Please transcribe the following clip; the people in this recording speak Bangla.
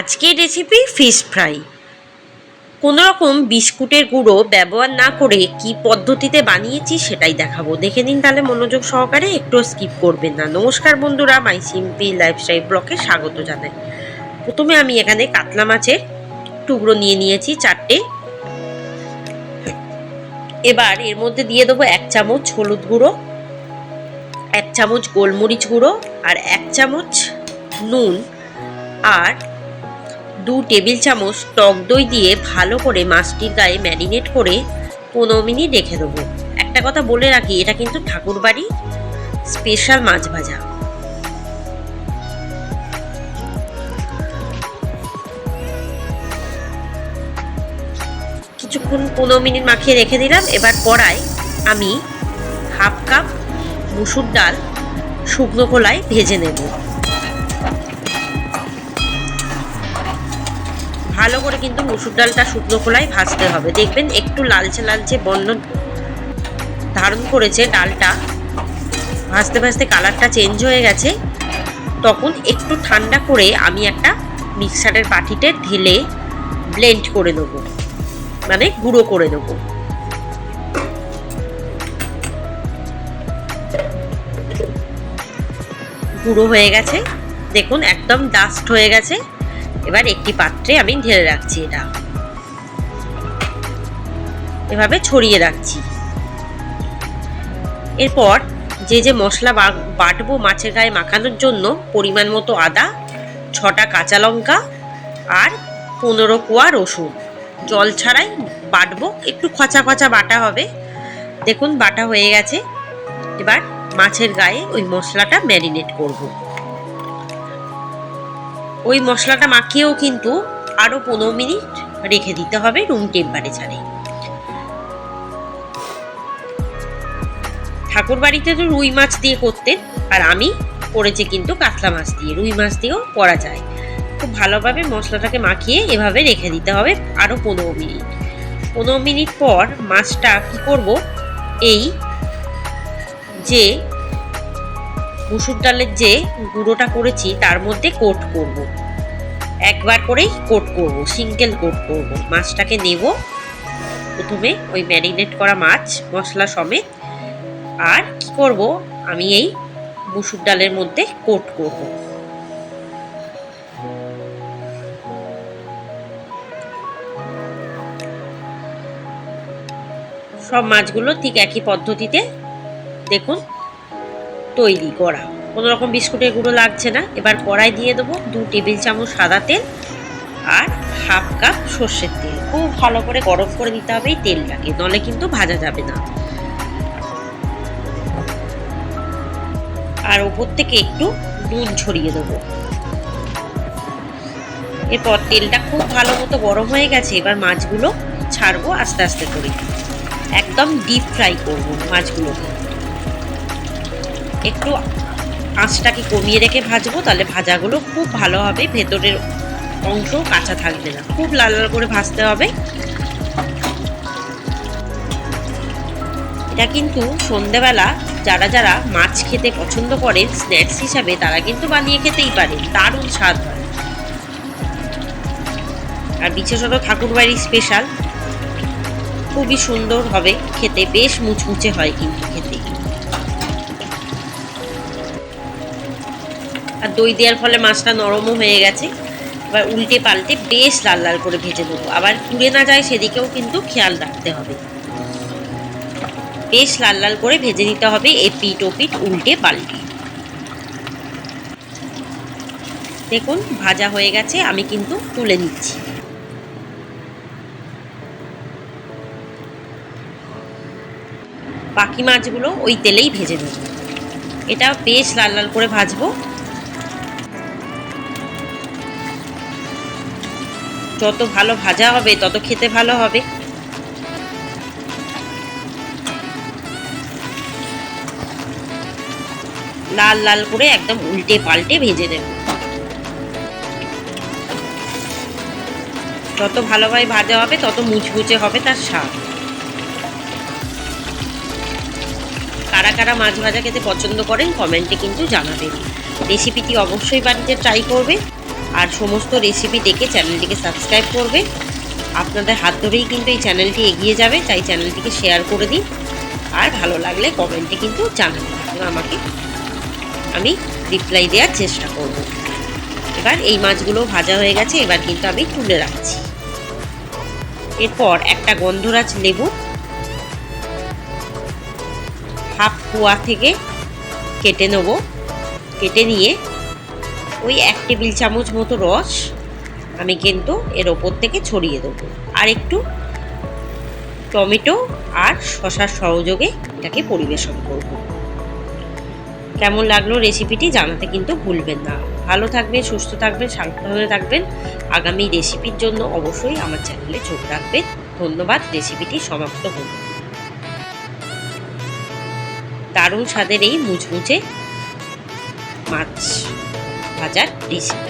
আজকের রেসিপি ফিশ ফ্রাই কোনো রকম বিস্কুটের গুঁড়ো ব্যবহার না করে কি পদ্ধতিতে বানিয়েছি সেটাই দেখাবো। দেখে নিন তাহলে মনোযোগ সহকারে, একটু স্কিপ করবেন না। নমস্কার বন্ধুরা মাই সিম্পি লাইফস্টাইল ব্লকে স্বাগত জানাই। প্রথমে আমি এখানে কাতলা মাছের টুকরো নিয়ে নিয়েছি, চারটে। এবার এর মধ্যে দিয়ে দেবো এক চামচ হলুদ গুঁড়ো, এক চামচ গোলমরিচ গুঁড়ো আর এক চামচ নুন আর দু টেবিল চামচ টক দই দিয়ে ভালো করে মাছটির গায়ে ম্যারিনেট করে পনেরো মিনিট রেখে দেবো। একটা কথা বলে রাখি, এটা কিন্তু ঠাকুরবাড়ি স্পেশাল মাছ ভাজা। কিছুক্ষণ পনেরো মিনিট মাখিয়ে রেখে দিলাম, এবার কড়াই আমি হাফ কাপ মুসুর ডাল শুকনো খোলায় ভেজে নেব। ভালো করে কিন্তু মুসুর ডালটা শুকনো খোলায় ভাজতে হবে। দেখবেন একটু লালচে লালচে বর্ণ ধারণ করেছে ডালটা। ভাজতে ভাজতে কালারটা চেঞ্জ হয়ে গেছে। তখন একটু ঠান্ডা করে আমি একটা মিক্সারের বাটিতে ঢেলে ব্লেন্ড করে নেব। মানে গুঁড়ো করে নেব। গুঁড়ো হয়ে গেছে। দেখুন একদম ডাস্ট হয়ে গেছে। এবার একটি পাত্রে আমি ঢেলে রাখছি এটা। এভাবে ছড়িয়ে রাখছি। এরপর যে যে মশলা বাটবো মাছের গায়ে মাখানোর জন্য পরিমাণ মতো আদা, ছটা কাঁচা লঙ্কা আর পনেরো কোয়া রসুন। জল ছাড়াই বাটবো, একটু খচা খচা বাটা হবে। দেখুন, বাটা হয়ে গেছে। এবার মাছের গায়ে ওই মশলাটা ম্যারিনেট করব। ওই মশলাটা মাখিয়েও কিন্তু আরও পনেরো মিনিট রেখে দিতে হবে রুম টেম্পারেচারে ঠাকুর বাড়িতে তো রুই মাছ দিয়ে করতেন, আর আমি করেছি কিন্তু কাতলা মাছ দিয়ে, রুই মাছ দিয়েও করা যায়। খুব ভালোভাবে মশলাটাকে মাখিয়ে এভাবে রেখে দিতে হবে আরও পনেরো মিনিট। পনেরো মিনিট পর মাছটা কি করব? এই যে মুসুর ডালের যে গুঁড়োটা করেছি, তার মধ্যে কোট করব। একবার করেই কোট করব, সিঙ্গেল কোট করব। মাছটাকে নেব। প্রথমে ওই ম্যারিনেট করা মাছ, মশলা সমেত। আর কি করব? আমি এই মুসুর ডালের মধ্যে কোট করব। সব মাছগুলো ঠিক একই পদ্ধতিতে দেখুন তৈরি করা। কোনো রকম বিস্কুটের গুঁড়ো লাগছে না। এবার কড়াই দিয়ে দেবো দু টেবিল চামচ সাদা তেল আর হাফ কাপ সর্ষের তেল। খুব ভালো করে গরম করে দিতে হবে এই তেলটাকে, নলে কিন্তু ভাজা যাবে না। আর ওপর থেকে একটু নুন ছড়িয়ে দেবো। এরপর তেলটা খুব ভালো মতো গরম হয়ে গেছে, এবার মাছগুলো ছাড়বো আস্তে আস্তে করে। একদম ডিপ ফ্রাই করব মাছগুলোকে। একটু আঁচটাকে কমিয়ে রেখে ভাজবো, তাহলে ভাজাগুলো খুব ভালো হবে। ভেতরের অংশ কাঁচা থাকবে না। খুব লাল লাল করে ভাজতে হবে। এটা কিন্তু সন্ধেবেলা যারা যারা মাছ খেতে পছন্দ করেন, স্ন্যাক্স হিসাবে তারা কিন্তু বানিয়ে খেতেই পারে দারুণ স্বাদ হয়। আর বিশেষত ঠাকুরবাড়ি স্পেশাল খুবই সুন্দর হবে। খেতে বেশ মুচমুচে হয় কিন্তু আর দই দেওয়ার ফলে মাছটা নরমও হয়ে গেছে। এবার উল্টে পাল্টে বেশ লাল লাল করে ভেজে দেবো আবার পুড়ে না যায় সেদিকেও কিন্তু খেয়াল রাখতে হবে। বেশ লাল লাল করে ভেজে নিতে হবে এ পিট ও পিট উল্টে পাল্টে। দেখুন, ভাজা হয়ে গেছে, আমি কিন্তু তুলে নিচ্ছি। বাকি মাছগুলো ওই তেলেই ভেজে নেব। এটা বেশ লাল লাল করে ভাজবো। যত ভালো ভাজা হবে, তত খেতে ভালো হবে। লাল লাল করে একদম উল্টে পাল্টে ভেজে নেব। যত ভালোভাবে ভাজা হবে, তত মুচমুচে হবে তার স্বাদ। কারা কারা মাছ ভাজা খেতে পছন্দ করেন, কমেন্টে কিন্তু জানাবেন। রেসিপিটি অবশ্যই বাড়িতে ট্রাই করবে। আর সমস্ত রেসিপি দেখে চ্যানেলটিকে সাবস্ক্রাইব করবে। আপনাদের হাত ধরেই কিন্তু এই চ্যানেলটি এগিয়ে যাবে, তাই চ্যানেলটিকে শেয়ার করে দিন। আর ভালো লাগলে কমেন্টে কিন্তু জানাতে থাকুন আমাকে আমি রিপ্লাই দেওয়ার চেষ্টা করব। এবার এই মাছগুলো ভাজা হয়ে গেছে, এবার কিন্তু আমি তুলে রাখছি। এরপর একটা গন্ধরাজ লেবু, হাফ কুয়া থেকে কেটে নেব। কেটে নিয়ে ওই এক টেবিল চামচ মতো রস আমি কিন্তু এর ওপর থেকে ছড়িয়ে দেবো। আর একটু টমেটো আর শশার সহযোগে এটাকে পরিবেশন করব। কেমন লাগল রেসিপিটি জানাতে কিন্তু ভুলবেন না। ভালো থাকবেন, সুস্থ থাকবেন সাবধানে থাকবেন। আগামী রেসিপির জন্য অবশ্যই আমার চ্যানেলে চোখ রাখবেন। ধন্যবাদ, রেসিপিটি সমাপ্ত হল দারুণ স্বাদের এই মুচমুচে মাছ। ভাজার রেসিপি।